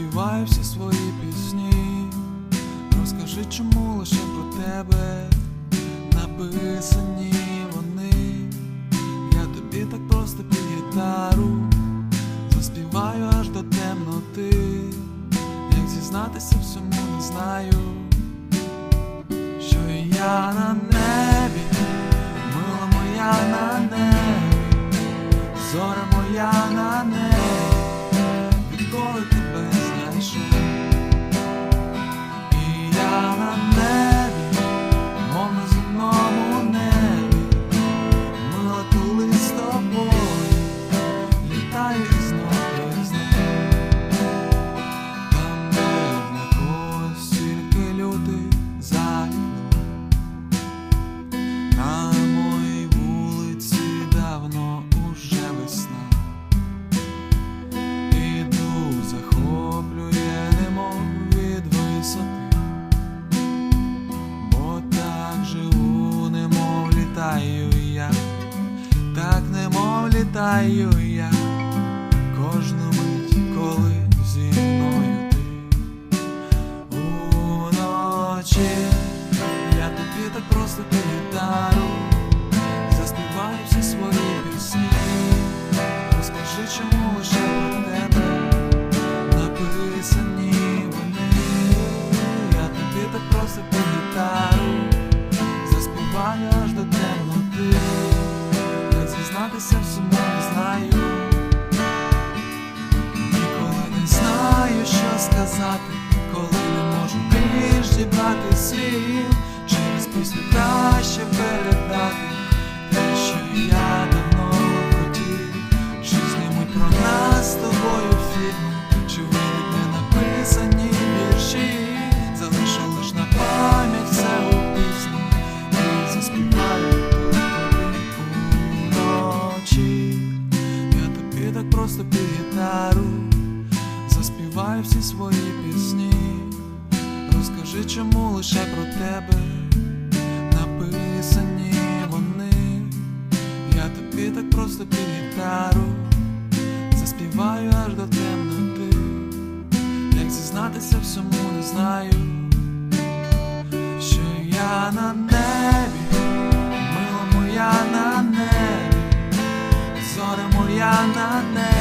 заспіваю всі свої пісні. Розкажи, чому лише про тебе написані вони. Я тобі так просто під гітару заспіваю аж до темноти. Як зізнатися всьому не знаю, що я на небі, мила моя на небі, зоря моя на небі, немов я, кожну мить, коли зі мною ти уночі, я тобі так просто гітару заспіваю всі свої пісні. Розкажи, чому лише про тебе написані вони. Я тобі так просто гітару заспіваю аж до темноти. Як зізнатися всьому сказати, коли не можу більш зібрати слів, через пісню краще передати те, що я давно хотів, чи знімуть про нас з тобою фільми, чи вийдуть не написані вірші, залишу лиш на пам'ять все у пісні, і заспіваю тут тобі уночі. Я тобі так просто під гітару заспіваю всі свої пісні. Розкажи, чому лише про тебе написані вони. Я тобі так просто під гітару заспіваю аж до темноти. Як зізнатися всьому не знаю, що я на небі, мила моя на небі зоря моя на небі,